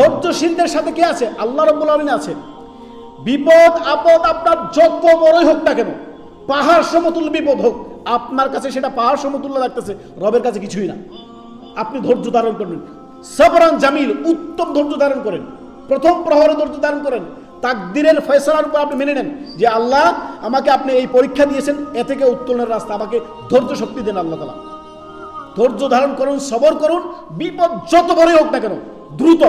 ধৈর্যশীলদের সাথে কে আছে? আল্লাহ রব্বুল আলমিন আছে। বিপদ, আপদ আপনার যত বড়ই হোক না কেন, পাহাড় সমতুল্য বিপদ হোক, আপনার কাছে সেটা পাহাড় সমতুল্য লাগতেছে, রবের কাছে কিছুই না। আপনি ধৈর্য ধারণ করবেন। সবরান জামিল, উত্তম ধৈর্য ধারণ করেন। প্রথম প্রহরে ধৈর্য ধারণ করেন। তাকদিরের ফয়সালার উপর আপনি মেনে নেন যে, আল্লাহ আমাকে আপনি এই পরীক্ষা দিয়েছেন, এ থেকে উত্তোলনের রাস্তা আমাকে ধৈর্য শক্তি দেন আল্লাহ তালা ধৈর্য ধারণ করুন, সবর করুন, বিপদ যত বড়ই হোক না কেন, দ্রুত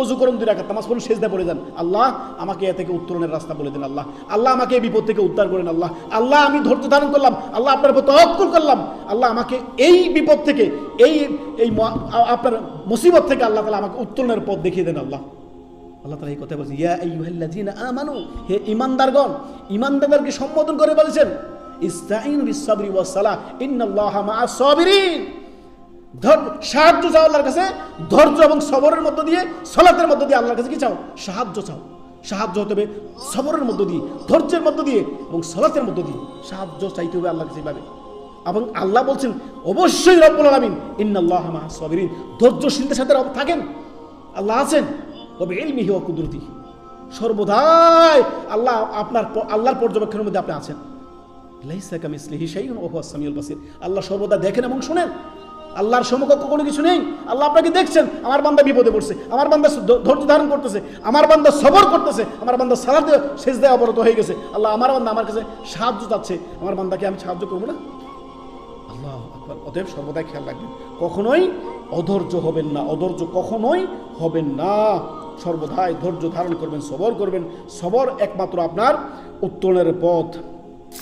অজু করুন দুই রাখাত নামাজ পড়ুন সেজদা পড়ে যান। আল্লাহ আমাকে এ থেকে উত্তরণের রাস্তা বলে দেন, আল্লাহ। আল্লাহ আমাকে এই বিপদ থেকে উদ্ধার করেন, আল্লাহ। আল্লাহ, আমি ধৈর্য ধারণ করলাম, আল্লাহ আপনার উপর তহকুল করলাম। আল্লাহ আমাকে এই বিপদ থেকে, এই এই আপনার মুসিবত থেকে আল্লাহ তালা আমাকে উত্তরণের পথ দেখিয়ে দেন, আল্লাহ। আল্লাহ তালা এই কথা বলছেন, ইয়া আইয়ুহাল্লাযীনা আমানু হে ঈমানদারগণ, ঈমানদারদেরকে সম্বোধন করে বলেছেন ইস্তাইন বিসসাবরি ওয়াস সালাহ ইন্নাল্লাহা মাআস সাবিরিন সাহায্য চাও আল্লাহর কাছে, ধৈর্য এবং সবরের মধ্য দিয়ে, সলাতের মধ্য দিয়ে আল্লাহর কাছে কি চাও? সাহায্য চাও। সাহায্য হতে হবে সবরের মধ্য দিয়ে, ধৈর্যের মধ্য দিয়ে এবং সলাতের মধ্য দিয়ে। সাহায্য চাইতে হবে কাছে এবং আল্লাহ বলছেন, অবশ্যই রব্বুল আলামিন সাবিরিন। সাথে থাকেন। আল্লাহ আছেন। তবে ও কুদরতি সর্বদাই আল্লাহ আপনার আল্লাহর পর্যবেক্ষণের মধ্যে আপনি আছেন। লাইসা কামিসলিহি বাসির। আল্লাহ সর্বদা দেখেন এবং শুনেন। আল্লাহর সমকক্ষ কোনো কিছু নেই। আল্লাহ আপনাকে দেখছেন, আমার বান্দা বিপদে পড়ছে, আমার বান্দা ধৈর্য ধারণ করতেছে, আমার বান্দা সবর করতেছে, আমার বান্দা সালাতে শেষ দেয় অবরত হয়ে গেছে। আল্লাহ আমার বান্দা আমার কাছে সাহায্য চাচ্ছে, আমার বান্দাকে আমি সাহায্য করব না। আল্লাহ অতএব সর্বদাই খেয়াল রাখবেন, কখনোই অধৈর্য হবেন না, অধৈর্য কখনোই হবেন না। সর্বদাই ধৈর্য ধারণ করবেন, সবর করবেন। সবর একমাত্র আপনার উত্তরণের পথ।